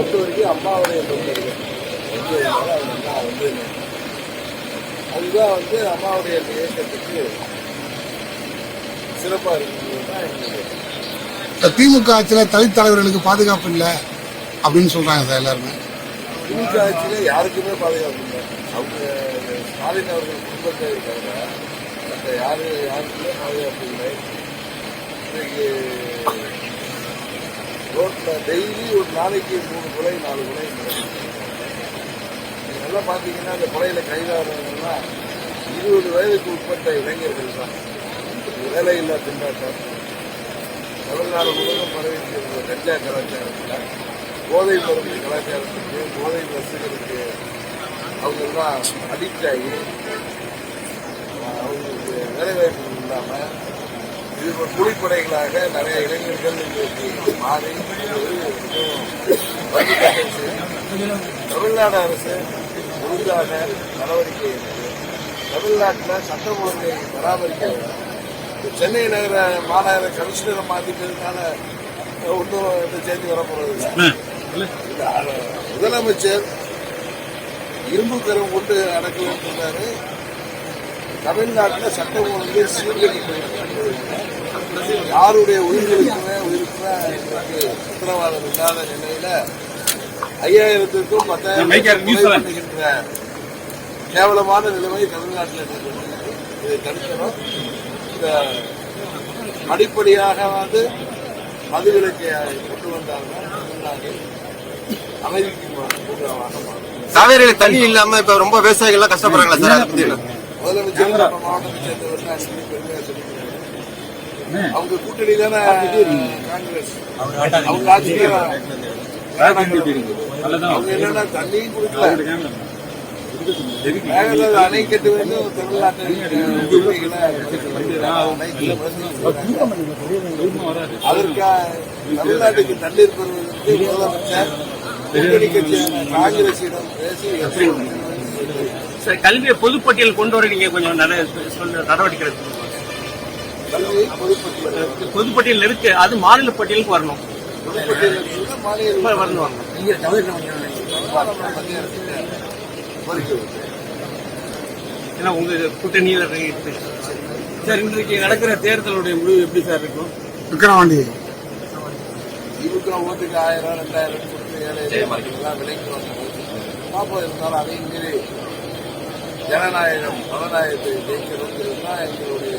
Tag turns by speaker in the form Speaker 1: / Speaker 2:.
Speaker 1: பொறுத்த வரைக்கும் அம்மாவுடைய இருந்தாலும் அது நல்லா வந்து அதுதான் வந்து அம்மாவுடைய இயக்கத்துக்கு சிறப்பாக
Speaker 2: இந்த திமுக ஆட்சியில் தலித் தலைவர்களுக்கு பாதுகாப்பு இல்லை அப்படின்னு சொல்றாங்க சார் எல்லாருமே.
Speaker 1: திமுக ஆட்சியில் யாருக்குமே பாதுகாப்பு இல்லை. அவங்க ஸ்டாலின் அவர்கள் குடும்பத்தை தவிர மற்ற யாரு யாருக்குமே பாதுகாப்பு இல்லை. இன்னைக்கு ரோட்ல டெய்லி ஒரு நாளைக்கு மூணு கொலை நாலு கொலை. நீங்க நல்லா பார்த்தீங்கன்னா அந்த கொலையில கைதாகிறவங்கலாம் இருபது வயதுக்கு உட்பட்ட இளைஞர்கள் தான். வேலையில்லா திண்டாட்டம். தமிழ்நாடு முழுவதும் பரவியிருக்கிற கஞ்சா கலாச்சாரத்தில் போதை மருந்து கலாச்சாரத்துக்கு போதை அவங்க அவங்கெல்லாம் அடிக்ட் ஆகி இது ஒரு குடிப்படைகளாக நிறைய இளைஞர்கள் இன்றைக்கு மாறி. தமிழ்நாடு அரசு ஒழுங்காக நடவடிக்கை எடுத்து தமிழ்நாட்டில் சட்டம் ஒழுங்கை பராமரிக்க வேண்டும். சென்னை நகர மாநகர கமிஷனரை மாற்றிட்டதுனால ஒன்றும் எந்த சேஞ்ச் வரப்போறது முதலமைச்சர் இரும்பு கரம் கொண்டு அடக்கலன்னு சொன்னாரு தமிழ்நாட்டில் சட்டம் ஒழுங்கு சீர்கழிப்பு யாருடைய உயிர்களுக்குமே உயிருக்குமே உத்தரவாதம் இல்லாத நிலையில ஐயாயிரத்திற்கும் பத்தாயிரம் கேவலமான நிலைமை தமிழ்நாட்டில். இதை தடுக்கணும். இந்த அடிப்படையாக வந்து மதுவிலக்கை கொண்டு வந்தாங்கன்னா தமிழ்நாடு அமைதிக்கு
Speaker 3: தண்ணி இல்லாம இப்ப ரொம்ப விவசாயிகள் கஷ்டப்படுறாங்களா சார்? அதை பத்தி என்ன?
Speaker 1: முதலமைச்சர் நம்ம மாவட்டத்தை சேர்ந்தவர்கள் அடிக்கடி பெருமையா சொல்லிக்கிறாங்க அவங்க கூட்டணி தானே காங்கிரஸ். அவங்க என்னன்னா தண்ணியும் கொடுக்கல. அணை கட்ட வேண்டும் தமிழ்நாட்டில் அதற்காக தமிழ்நாட்டுக்கு தண்ணீர் பெறுவதற்கு முதலமைச்சர் காங்கிரசிடம் பேசி
Speaker 4: சார் கல்வியை பொதுப்பட்டியல் கொண்டு வர நீங்க கொஞ்சம் நிறைய சொல்ல நடவடிக்கை.
Speaker 1: கல்வியை பொதுப்பட்டியல்
Speaker 4: இருக்கு அது மாநில பட்டியலுக்கு வரணும் வரணும். ஏன்னா உங்க கூட்டணியில் இருக்கு
Speaker 5: சார் இன்றைக்கு நடக்கிற தேர்தலுடைய முடிவு எப்படி சார் இருக்கும்
Speaker 2: விக்கிரவாண்டி
Speaker 1: திமுக ஓட்டுக்கு ஆயிரம் ரெண்டாயிரம் கொடுத்து ஏழை எல்லாம் விலைக்கு வந்தது பார்ப்போம் இருந்தாலும் அதையும் மீறி ஜனநாயகம் ஜனநாயகத்தை ஜெயிக்கணுங்கிறது தான் எங்களுடைய